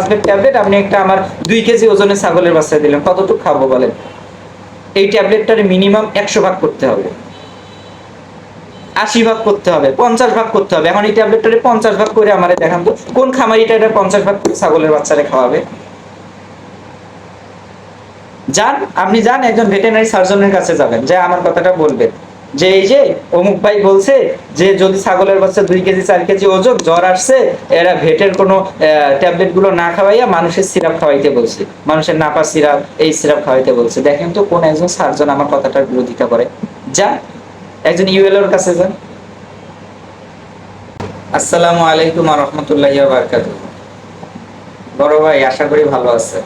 ফাসবেট tablet আপনি একটা আমার দুই কেজি ওজনের ছাগলের বাচ্চা দিলেন। কতটুকু খাব বলেন? এই ট্যাবলেটটার মিনিমাম একশো ভাগ করতে হবে। আশি ভাগ করতে হবে, পঞ্চাশ ভাগ করতে হবে। এখন এই ট্যাবলেটটারে পঞ্চাশ ভাগ করে আমারে দেখান তো, কোন খামারিটা এটা পঞ্চাশ ভাগ করে ছাগলের বাচ্চারে খাওয়াবে? যান, আপনি যান, একজন ভেটেনারি সার্জনের কাছে যাবেন, যে আমার কথাটা বলবেন। যে এই যে অমুক ভাই বলছে যে যদি ছাগলের বাচ্চা দুই কেজি, চার কেজি ওজন, জ্বর আসছে, এরা ভেটের কোনো ট্যাবলেটগুলো না খাওয়াইয়া মানুষের সিরাপ খাওয়াইতে বলছে। মানুষের নাপা সিরাপ, এই সিরাপ খাওয়াইতে বলছে। দেখেন তো কোন একজন সার্জন আমার কথাটার বিরোধিতা করে। যা একজন ইউএলওর কাছে যান। আসসালামু আলাইকুম রহমতুল্লাহ বারকাত বড় ভাই, আশা করি ভালো আছে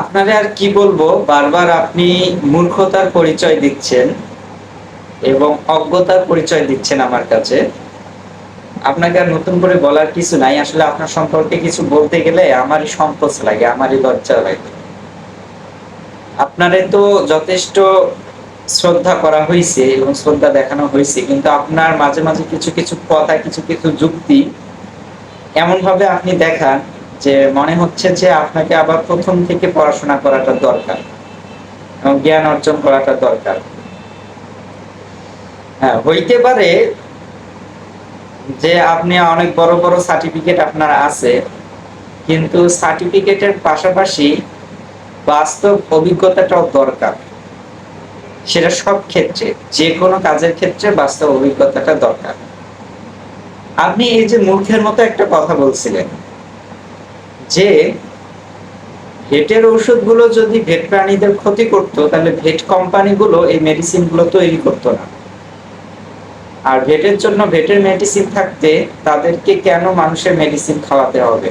আপনারে আর কি বলব? বারবার আপনি মূর্খতার পরিচয় দিচ্ছেন এবং অজ্ঞতার পরিচয় দিচ্ছেন আমার কাছে। আপনাকে আর নতুন করে বলার কিছু নাই। আসলে আপনার সম্পর্কে কিছু বলতে গেলে আমারই সংকোচ লাগে, আমারই লজ্জা লাগে। আপনারে তো যথেষ্ট শ্রদ্ধা করা হয়েছে এবং শ্রদ্ধা দেখানো হয়েছে কিন্তু আপনার মাঝে মাঝে কিছু কিছু কথা, কিছু কিছু যুক্তি এমন ভাবে আপনি দেখান যে মনে হচ্ছে যে আপনাকে আবার প্রথম থেকে পড়াশোনা করাটা দরকার এবং জ্ঞান অর্জন করাটা দরকার। হ্যাঁ হইতে পারে যে আপনি অনেক বড় বড় সার্টিফিকেট আপনার আছে, কিন্তু সার্টিফিকেটের পাশাপাশি বাস্তব অভিজ্ঞতাটাও দরকার। সেটা সব ক্ষেত্রে, যে কোনো কাজের ক্ষেত্রে বাস্তব অভিজ্ঞতাটা দরকার। আপনি এই যে মূর্খের মতো একটা কথা বলছিলেন যে ভেটের ঔষধগুলো যদি ভেট প্রাণীদের ক্ষতি করতো, তাহলে ভেট কোম্পানিগুলো এই মেডিসিনগুলো তৈরি করতো না। আর ভেটের জন্য ভেটের মেডিসিন থাকতে তাদেরকে কেন মানুষের মেডিসিন খাওয়াতে হবে?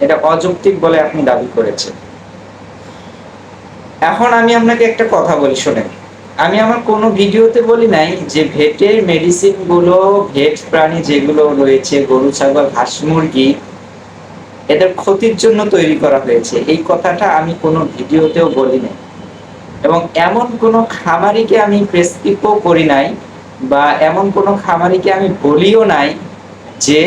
এটা অযৌক্তিক বলে আপনি দাবি করেছেন। এখন আমি আপনাকে একটা কথা বলি, শোনেন। আমি আমার কোনো ভিডিওতে বলি নাই যে ভেটের মেডিসিনগুলো ভেট প্রাণী যেগুলো রয়েছে, গরু, ছাগল, হাঁস, মুরগি এদের ক্ষতির জন্য তৈরি করা হয়েছে। এই কথাটা আমি কোনো ভিডিওতেও বলি নাই এবং এমন কোনো খামারিকে আমি প্রেসক্রিপও করি নাই বা এমন কোনো খামারিকে আমি বলিও নাই যে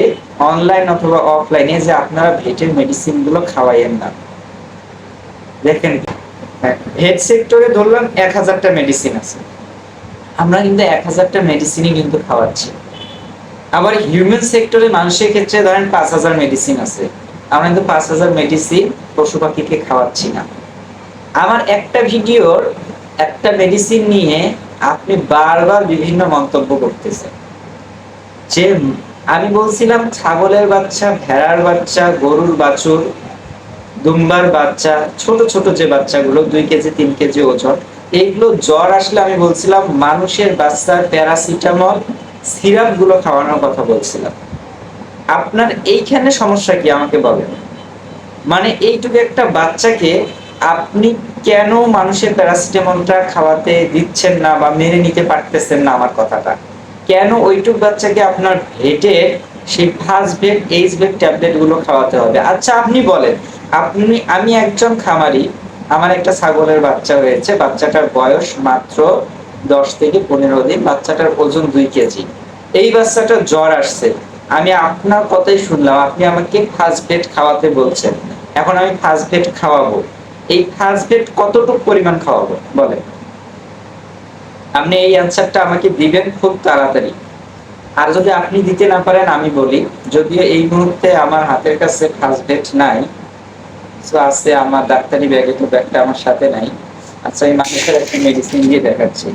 অনলাইন অথবা অফলাইনে যে আপনারা ভেটের মেডিসিনগুলো খাওয়াইয়েন না। দেখেন, ভেট সেক্টরে ধরলাম এক হাজারটা মেডিসিন আছে। আমরা কিন্তু এক হাজারটা মেডিসিনই কিন্তু খাওয়াচ্ছি। আবার হিউম্যান সেক্টরে মানুষের ক্ষেত্রে ধরেন পাঁচ হাজার মেডিসিন আছে। আমরা কিন্তু পাঁচ হাজার মেডিসিন পশু পাখিকে খাওয়াচ্ছি না। আমার একটা ভিডিওর একটা মেডিসিন নিয়ে আপনি বারবার বিভিন্ন মন্তব্য করতেছেন। যে আমি বলছিলাম ছাগলের বাচ্চা, ভেড়ার বাচ্চা, গরুর বাছুর, দুম্বার বাচ্চা, ছোট ছোট যে বাচ্চাগুলো, দুই কেজি, তিন কেজি ওজন, এইগুলো জ্বর আসলে আমি বলছিলাম মানুষের বাচ্চার প্যারাসিটামল সিরাপগুলো খাওয়ানোর কথা বলছিলাম। আপনার এইখানে সমস্যা কি আমাকে বলেন? মানে এইটুকু একটা বাচ্চাকে আপনি কেন মানুষের প্যারাসিটামলটা খাওয়াতে দিচ্ছেন না বা মেনে নিতে পারতেছেন না আমার কথাটা? কেন ওইটুক বাচ্চাকে আপনার ভেটে সেই ফার্স্ট বেড, এইচ বেড ট্যাবলেটগুলো খাওয়াতে হবে? আচ্ছা আপনি বলেন। আপনি, আমি একজন খামারি, আমার একটা ছাগলের বাচ্চা হয়েছে, বাচ্চাটার বয়স মাত্র দশ থেকে পনেরো দিন, বাচ্চাটার ওজন দুই কেজি। এই বাচ্চাটার জ্বর আসছে। আমি আপনার কথাই শুনলাম, আপনি আমাকে ফার্স্ট বেড খাওয়াতে বলছেন। এখন আমি ফার্স্ট বেড খাওয়াবো। এই ফার্স্ট বেড কতটুকু পরিমাণ খাওয়াবো? বলেন। আপনি এই অ্যান্সারটা আমাকে দিবেন খুব তাড়াতাড়ি। আর যদি আপনি দিতে না পারেন, আমি বলি, যদিও এই মুহূর্তে আমার হাতের কাছে ফার্স্ট বেড নাই তো আছে আমার ডাক্তারি ব্যাগে, তো ব্যাগটা আমার সাথে নাই। আচ্ছা এই মানুষের একটা মেডিসিন দিয়ে দেখাচ্ছি।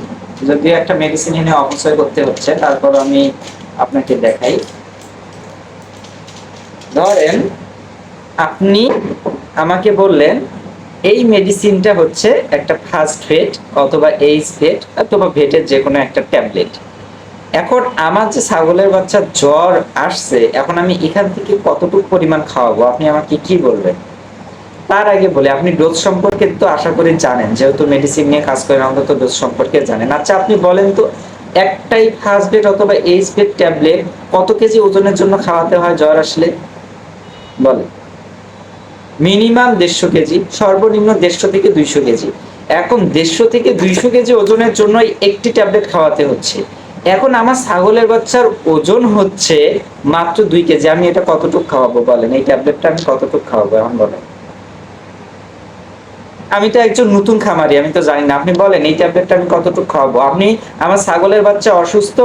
যদিও একটা মেডিসিন এনে অপচয় করতে হচ্ছে তারপর আমি আপনাকে দেখাই। ধরেন, আপনি আমাকে বললেন, এই মেডিসিনটা হচ্ছে একটা ফার্স্ট ভেট অথবা এইচ ভেট অথবা ভেটের যে কোনো একটা ট্যাবলেট এখন আমার যে ছাগলের বাচ্চা জ্বর আসছে, এখন আমি এখান থেকে কতটুকু পরিমাণ খাওয়াবো? আপনি আমাকে কি বলবেন? তার আগে বলে, আপনি ডোজ সম্পর্কে তো আশা করি জানেন, যেহেতু মেডিসিন নিয়ে কাজ করেন অন্তত ডোজ সম্পর্কে জানেন। আচ্ছা আপনি বলেন তো, একটাই ফার্স্ট বেড অথবা এইচ বেড ট্যাবলেট কত কেজি ওজনের জন্য খাওয়াতে হয় জ্বর আসলে? বলে। মিনিমাম দেড়শো কেজি, সর্বনিম্ন দেড়শো থেকে দুইশো কেজি। এখন দেড়শো থেকে দুইশো কেজি ওজনের জন্য একটি ট্যাবলেট খাওয়াতে হচ্ছে। এখন আমার ছাগলের বাচ্চার ওজন হচ্ছে মাত্র দুই কেজি। আমি এটা কতটুক খাওয়াবো বলেন? এই ট্যাবলেটটা আমি কতটুক খাওয়াবো এখন বলেন? আমি তো একজন নতুন খামারি, আমি তো জানি না। আপনি বলেন, এই ট্যাবলেটটা আমি কতটুকু খাওয়াবো? আপনি আমার ছাগলের বাচ্চা অসুস্থ,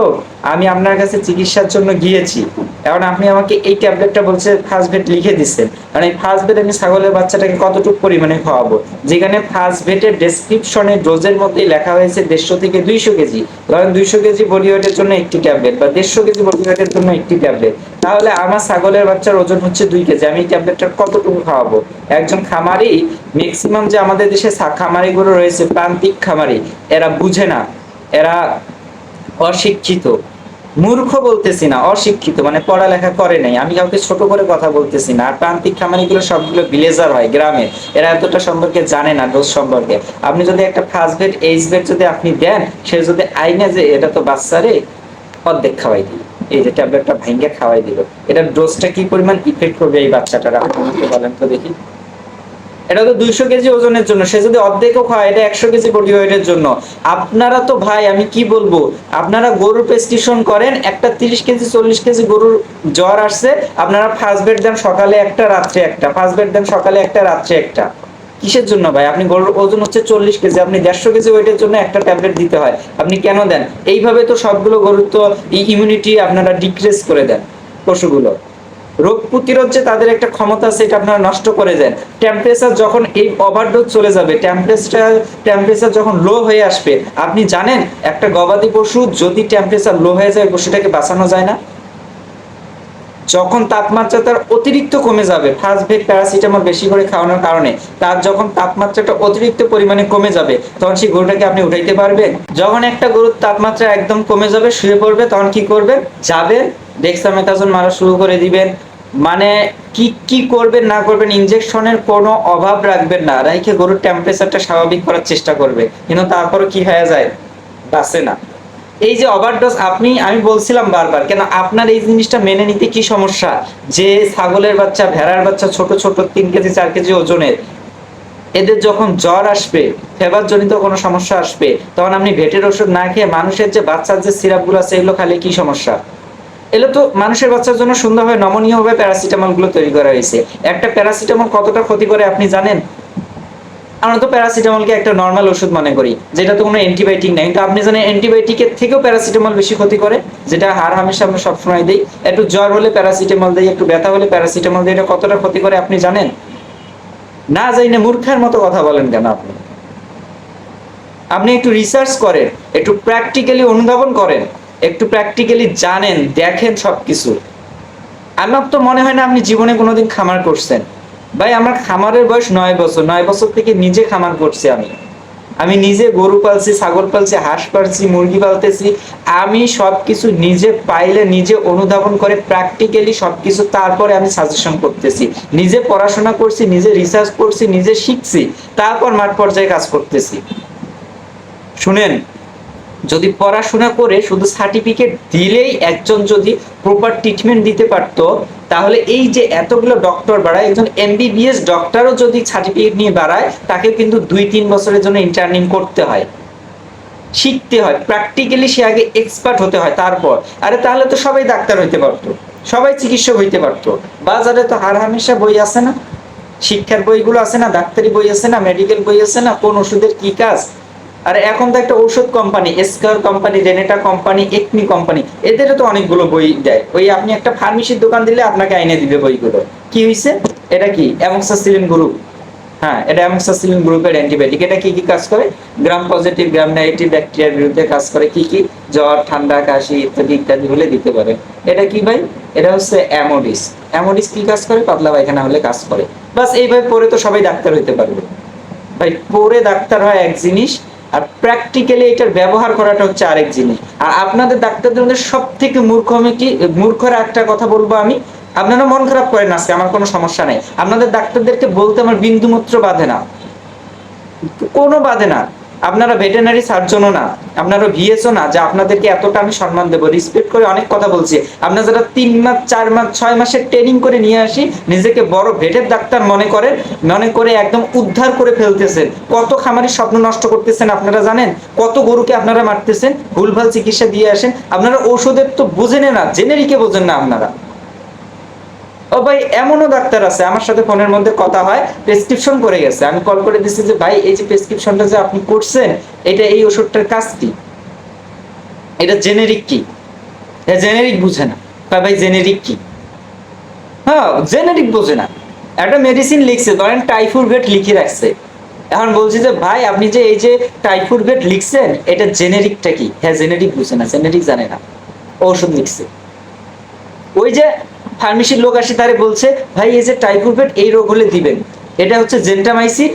আমি আপনার কাছে চিকিৎসার জন্য গিয়েছি। এখন আপনি আমাকে এই ট্যাবলেটটা বলছে ফার্স্ট বেড লিখে দিচ্ছেন। কারণ এই ফার্স্ট বেড আমি ছাগলের বাচ্চাটাকে কতটুকু পরিমাণে খাওয়াবো? যেখানে ফার্স্ট বেডের ডেসক্রিপশনে ডোজের মধ্যে লেখা হয়েছে দেড়শো থেকে দুইশো কেজি। ধরেন দুইশো কেজি বডি ওয়েটের জন্য একটি ট্যাবলেট বা দেড়শো কেজি বডি ওয়েটের জন্য একটি ট্যাবলেট তাহলে আমার ছাগলের বাচ্চার ওজন হচ্ছে দুই কেজি। আমি এই ট্যাবলেটটা কতটুকু খাওয়াবো? একজন খামারি ম্যাক্সিমাম যে আমাদের দেশে সা- খামারিগুলো রয়েছে, প্রান্তিক খামারি, এরা বুঝে না। এরা অশিক্ষিত। মূর্খ বলতেছি না, অশিক্ষিত মানে পড়ালেখা করে নাই। আমি কাউকে ছোট করে কথা বলতেছি না। আর প্রান্তিক খামারিগুলো সবগুলো ভিলেজার হয় গ্রামে। এরা এতটা সম্পর্কে জানে না ডোজ সম্পর্কে। আপনি যদি একটা ফার্স্ট বেড এইচ বেড যদি আপনি দেন, সে যদি আইনে যে, এটা তো বাচ্চারে অর্ধেক খাওয়াই দিল এই যে ট্যাবলেটটা ভাঙ্গে খাওয়াই দিল, এটার ডোজটা কি পরিমাণ ইফেক্ট করবে এই বাচ্চাটার? আপনি বলেন তো দেখি। এটা তো দুইশো কেজি ওজনের জন্য, সে যদি অর্ধেকও খায়, এটা একশো কেজি বডি জন্য। আপনারা তো ভাই, আমি কি বলব? আপনারা গরুর প্রেসক্রিপশন করেন, একটা তিরিশ কেজি, চল্লিশ কেজি গরুর জ্বর আসছে, আপনারা ফার্স্ট বেড দেন সকালে একটা, রাত্রে একটা। ফার্স্ট বেড দেন সকালে একটা, রাত্রে একটা। কিসের জন্য ভাই? আপনি গরুর ওজন হচ্ছে চল্লিশ কেজি, আপনি দেড়শো কেজি ওয়েটের জন্য একটা ট্যাবলেট দিতে হয়। আপনি কেন দেন? এইভাবে তো সবগুলো গরুর তো ইমিউনিটি আপনারা ডিক্রিজ করে দেন পশুগুলো। রোগ প্রতিরোধ যে তাদের একটা ক্ষমতা আছে, এটা আপনারা নষ্ট করে দেন। টেম্পারেচার যখন এই ওভারডোজ চলে যাবে টেম্পারেচার টেম্পারেচার যখন লো হয়ে আসবে, আপনি জানেন, একটা গবাদি পশু যদি টেম্পারেচার লো হয়ে যায়, পশুটাকে বাঁচানো যায় না? যখন তাপমাত্রা তার অতিরিক্ত কমে যাবে ফার্স্ট বেড প্যারাসিটামল বেশি করে খাওয়ানোর কারণে তার যখন তাপমাত্রাটা অতিরিক্ত পরিমাণে কমে যাবে, তখন সেই গরুটাকে আপনি উঠাইতে পারবেন। যখন একটা গরুর তাপমাত্রা একদম কমে যাবে, শুয়ে পড়বে, তখন কি করবেন? যাবেন ডেক্সামেথাজোন মারা শুরু করে দিবেন। মানে কি কি করবেন, না করবেন ইনজেকশনের কোনো অভাব রাখবেন না। রাইখে গরুর টেম্পারেচারটা স্বাভাবিক করার চেষ্টা করবে কিন্তু তারপরে কি হয়ে যায়? বাসে না। এই যে ওভারডোজ আপনি, আমি বলছিলাম বারবার, কেন আপনার এই জিনিসটা মেনে নিতে কি সমস্যা? যে ছাগলের বাচ্চা, ভেড়ার বাচ্চা ছোট ছোট, তিন কেজি, চার কেজি ওজনের, এদের যখন জ্বর আসবে ফেভার জনিত কোনো সমস্যা আসবে, তখন আপনি ভেটের ওষুধ না খেয়ে মানুষের যে বাচ্চার যে সিরাপগুলো আছে, এগুলো খালে কি সমস্যা? এগুলো তো মানুষের বাচ্চার জন্য সুন্দরভাবে নমনীয়ভাবে প্যারাসিটামলগুলো তৈরি করা হয়েছে। একটা প্যারাসিটামল কতটা ক্ষতি করে আপনি জানেন? আমরা তো প্যারাসিটামলকে একটা নর্মাল ওষুধ মনে করি, যেটা তো কোনো অ্যান্টিবায়োটিক নাই। কিন্তু আপনি জানেন অ্যান্টিবায়োটিকের থেকেও প্যারাসিটামল বেশি ক্ষতি করে যেটা হার হামেশা আমরা সবসময় দিই। একটু জ্বর হলে প্যারাসিটামল দিই, একটু ব্যথা হলে প্যারাসিটামল দিই, এটা কতটা ক্ষতি করে আপনি জানেন? না যাই না মূর্খের মতো কথা বলেন কেন আপনি? আপনি একটু রিসার্চ করেন, একটু প্র্যাকটিক্যালি অনুধাবন করেন, একটু প্র্যাকটিক্যালি জানেন, দেখেন সবকিছু। আমার তো মনে হয় না আপনি জীবনে কোনোদিন খামার করছেন। ভাই, আমার খামারের বয়স নয় বছর। নয় বছর থেকে নিজে খামার করছি আমি। আমি নিজে গরু পালছি, ছাগল পালছি, হাঁস পালছি, মুরগি পালতেছি। আমি সবকিছু নিজে পাইলে, নিজে অনুধাবন করে প্র্যাকটিক্যালি সবকিছু তারপরে আমি সাজেশন করতেছি। নিজে পড়াশোনা করছি, নিজে রিসার্চ করছি, নিজে শিখছি, তারপর মাঠ পর্যায়ে কাজ করতেছি। শুনেন, যদি পড়াশোনা করে শুধু সার্টিফিকেট দিলেই একজন যদি প্রপার ট্রিটমেন্ট দিতে পারতো তাহলে এই যে এতগুলো ডক্টর বাড়ায়, একজন এমবিবিএস ডক্টরও যদি সার্টিফিকেট নিয়ে বাড়ায়, তাকে কিন্তু দুই তিন বছরের জন্য ইন্টার্নিং করতে হয়। শিখতে হয়। প্র্যাকটিক্যালি সে আগে এক্সপার্ট হতে হয় তারপর। আরে তাহলে তো সবাই ডাক্তার হইতে পারতো। সবাই চিকিৎসক হইতে পারতো। বাজারে তো হার হামেশা বই আছে না। শিক্ষার বইগুলো আছে না, ডাক্তারি বই আছে না মেডিকেল বই আছে না, কোন ওষুধের কি কাজ? আর এখন তো একটা ঔষধ company এসকার company Renata company Acme company এদেরও তো অনেকগুলো বই দেয়। ওই আপনি একটা ফার্মেসির দোকান দিলে আপনাকে আইনে দিবে বইগুলো। কি হয়েছে এটা কি? অ্যামক্সাসিলিন গ্রুপ হ্যাঁ এটা অ্যামক্সাসিলিন গ্রুপের অ্যান্টিবায়োটিক এটা কি কি কাজ করে? গ্রাম পজিটিভ গ্রাম নেগেটিভ ব্যাকটেরিয়ার বিরুদ্ধে কাজ করে কি কি? জ্বর, ঠান্ডা, কাশি ইত্যাদি ইত্যাদি হলে দিতে পারে। এটা কি ভাই? এটা হচ্ছে অ্যামোডিস অ্যামোডিস কি কাজ করে? পাতলা পায়খানা হলে কাজ করে। বাস এইভাবে পরে তো সবাই ডাক্তার হইতে পারবে। ভাই, পরে ডাক্তার হয় এক জিনিস আর প্র্যাকটিক্যালি এটার ব্যবহার করাটা হচ্ছে আরেক জিনিস। আর আপনাদের ডাক্তারদের মধ্যে সব থেকে মূর্খ আমি কি, মূর্খরা একটা কথা বলব আমি? আপনারা মন খারাপ করেন আজকে, আমার কোনো সমস্যা নেই। আপনাদের ডাক্তারদেরকে বলতে আমার বিন্দুমূত্র বাঁধে না। কোনো বাঁধে না। আপনারা ভেটেনারি সার্জনও না, আপনারা ভিএসও না, যে আপনাদেরকে এতটা আমি সম্মান দেবো। রেসপেক্ট করে অনেক কথা বলছি। আপনারা যারা তিন মাস, চার মাস, ছয় মাসের ট্রেনিং করে নিয়ে আসি, নিজেকে বড় ভেটের ডাক্তার মনে করেন, মনে করে একদম উদ্ধার করে ফেলতেছেন। কত খামারি স্বপ্ন নষ্ট করতেছেন আপনারা জানেন? কত গরুকে আপনারা মারতেছেন? ভুলভাল চিকিৎসা দিয়ে আসেন। আপনারা ঔষধের তো বোঝেন না, জেনেরিকে বোঝেন না আপনারা। ও ভাই, এমনও ডাক্তার আছে, আমার সাথে ফোনের মধ্যে কথা হয় প্রেসক্রিপশন করে গেছে। আমি কল করে দিচ্ছি যে, ভাই, এই যে প্রেসক্রিপশনটা যে আপনি করছেন, এটা এই ওষুধটার কাজ কি? এটা জেনেরিক কি? জেনেরিক বুঝে না। ভাই জেনেরিক কি? হ্যাঁ জেনেরিক বোঝে না। একটা মেডিসিন লিখছে, ধরেন টাইফুরভেট লিখে রাখছে। এখন বলছি যে, ভাই, আপনি যে এই যে টাইফুরভেট লিখছেন, এটা জেনেরিকটা কি? হ্যাঁ জেনেরিক বুঝে না জেনেরিক জানে না। ওষুধ লিখছে। ওই যে ফার্মেসির লোক আসে, তারে বলছে, ভাই, এই যে টাইফুরভেট এই রোগ হলে দিবেন। এটা হচ্ছে জেন্টামাইসিন,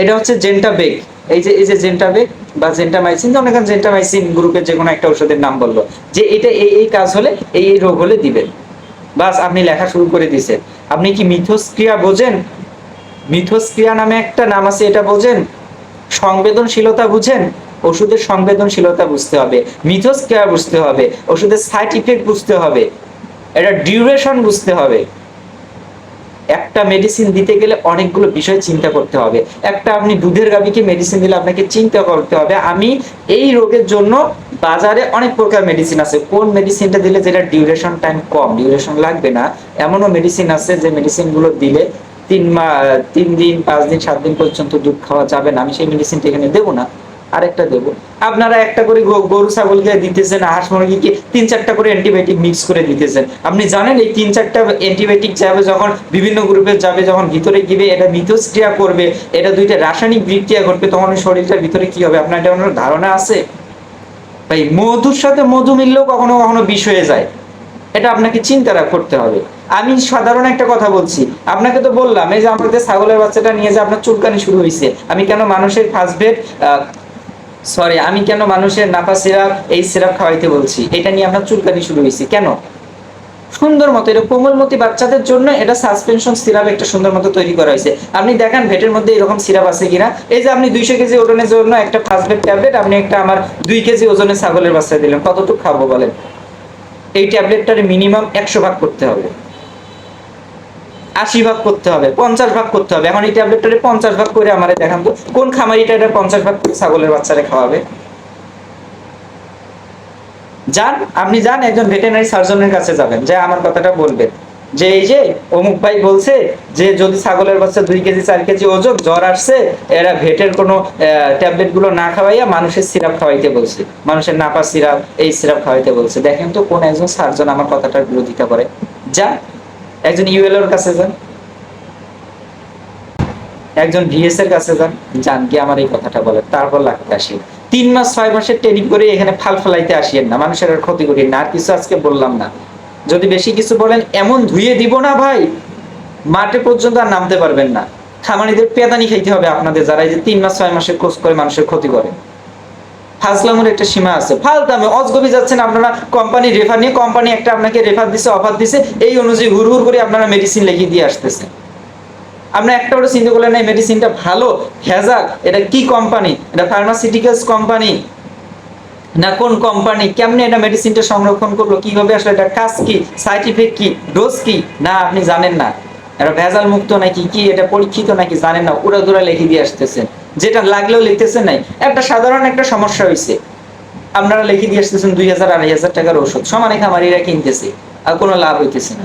এটা হচ্ছে জেন্টাবেগ। এই যে এই যে জেন্টাবেগ বা জেন্টামাইসিন এখানে জেন্টামাইসিন গ্রুপের যে কোনো একটা ওষুধের নাম বলল, যে এটা এই এই কাজ হলে, এই এই রোগ হলে দিবেন। বাস, আপনি লেখা শুরু করে দিছেন আপনি কি মিথস্ক্রিয়া বোঝেন? মিথস্ক্রিয়া নামে একটা নাম আছে, এটা বোঝেন? সংবেদনশীলতা বুঝেন? ওষুধের সংবেদনশীলতা বুঝতে হবে। মিথস্ক্রিয়া বুঝতে হবে। ওষুধের সাইড ইফেক্ট বুঝতে হবে। এটা ডিউরেশন বুঝতে হবে। একটা মেডিসিন দিতে গেলে অনেকগুলো বিষয় চিন্তা করতে হবে। একটা আপনি দুধের গাভীকে মেডিসিন দিলে আপনাকে চিন্তা করতে হবে, আমি এই রোগের জন্য বাজারে অনেক প্রকার মেডিসিন আছে। কোন মেডিসিনটা দিলে যেটা ডিউরেশন টাইম কম ডিউরেশন লাগবে না, এমনও মেডিসিন আছে যে মেডিসিনগুলো দিলে তিন মা তিন দিন, পাঁচ দিন, সাত দিন পর্যন্ত দুধ খাওয়া যাবে না। আমি সেই মেডিসিনটা এখানে দেবো না। আরেকটা দেবো। আপনারা একটা করে গরু ছাগলকে দিতেছেন, হাঁস মুরগিকে তিন চারটা করে অ্যান্টিবায়োটিক মিক্স করে দিতেছেন। আপনি জানেন এই তিন চারটা অ্যান্টিবায়োটিক যাবে যখন বিভিন্ন গ্রুপে যাবে, যখন ভিতরে গিয়ে এটা মিথস্ক্রিয়া করবে, এটা দুইটা রাসায়নিক বিক্রিয়া ঘটবে, তখন শরীরটার ভিতরে কি হবে? আপনার এটা ধারণা আছে? ভাই, মধুর সাথে মধু মিললেও কখনো কখনো বিষ হয়ে যায়। এটা আপনাকে চিন্তা করতে হবে। আমি সাধারণ একটা কথা বলছি। আপনাকে তো বললাম, এই যে আমাদের ছাগলের বাচ্চাটা নিয়ে যে আপনার চুলকানি শুরু হয়েছে আমি কেন মানুষের ফার্স্ট বেড সরি আমি কেন মানুষের নাপা সিরাপ, এই সিরাপ খাওয়াইতে বলছি? এটা নিয়ে আপনার চুলকানি শুরু হয়েছি। কেন? সুন্দর মতো, এটা কোমলমতি বাচ্চাদের জন্য এটা সাসপেনশন সিরাপ একটা সুন্দর মতো তৈরি করা হয়েছে। আপনি দেখেন, ভেটের মধ্যে এরকম সিরাপ আছে কিনা? এই যে আপনি দুইশো কেজি ওজনের জন্য একটা ফার্স্ট বেড ট্যাবলেট আপনি একটা আমার দুই কেজি ওজনের ছাগলের বাচ্চা দিলেন। কতটুকু খাব বলেন? এই ট্যাবলেটটার মিনিমাম একশো ভাগ করতে হবে। আশি ভাগ করতে হবে, পঞ্চাশ ভাগ করতে হবে। এখন এই ট্যাবলেটটারে পঞ্চাশ ভাগ করে আমারে দেখান তো, কোন খামারিটা এটা পঞ্চাশ ভাগ করে ছাগলের বাচ্চারে খাওয়াবে? যান, আপনি যান, একজন ভেটেনারি সার্জনের কাছে যাবেন, যে আমার কথাটা বলবেন। যে এই যে অমুক ভাই বলছে যে যদি ছাগলের বাচ্চা দুই কেজি, চার কেজি ওজন, জ্বর আসছে, এরা ভেটের কোনো ট্যাবলেটগুলো না খাওয়াইয়া মানুষের সিরাপ খাওয়াইতে বলছে। মানুষের নাপা সিরাপ, এই সিরাপ খাওয়াইতে বলছে। দেখেন তো কোন একজন সার্জন আমার কথাটার বিরোধিতা করে। যান একজন ইউএলওর কাছে যান। একজন ভিএস এর কাছে যান যান কি আমার এই কথাটা বলে তারপর লাগতে আসি। তিন মাস, ছয় মাসের ট্রেনিং করে এখানে ফাল ফালাইতে আসিয়েন না। মানুষের আর ক্ষতি করি না, আর কিছু আজকে বললাম না। যদি বেশি কিছু বলেন, এমন ধুয়ে দিব না ভাই। মাঠে পর্যন্ত আর নামতে পারবেন না। খামারিদের পেদানি খাইতে হবে আপনাদের যারা এই যে তিন মাস, ছয় মাসের কোর্স করে মানুষের ক্ষতি করে। ফাজলামের একটা সীমা আছে। ফালতামে অজগবি যাচ্ছেন আপনারা কোম্পানি রেফার নিয়ে, কোম্পানি একটা আপনাকে রেফার দিছে অফার দিছে, এই অনুযায়ী হুর হুর করে আপনারা মেডিসিন লিখিয়ে দিয়ে আসতেছেন। আমরা একটা বড় চিন্তা করলেন এই মেডিসিনটা ভালো, ভেজাল, এটা কি কোম্পানি? এটা ফার্মাসিউটিক্যালস কোম্পানি? না কোন কোম্পানি? কেমনে এটা মেডিসিনটা সংরক্ষণ করল? কীভাবে আসলে? এটা কাজ কি? সাইড ইফেক্ট কি? ডোজ কি? না, আপনি জানেন না। এটা ভেজাল মুক্ত নাকি কি? এটা পরীক্ষিত নাকি? জানেন না। উড়া দুরা লিখে দিয়ে আসতেছেন। যেটা লাগলেও লিখতেছে নাই। একটা সাধারণ একটা সমস্যা হয়েছে আপনারা লিখে দিয়ে আসতেছেন দুই হাজার আড়াই হাজার টাকার ওষুধ। সমানে খামারিরা কিনতেছে, আর কোনো লাভ হইতেছে না।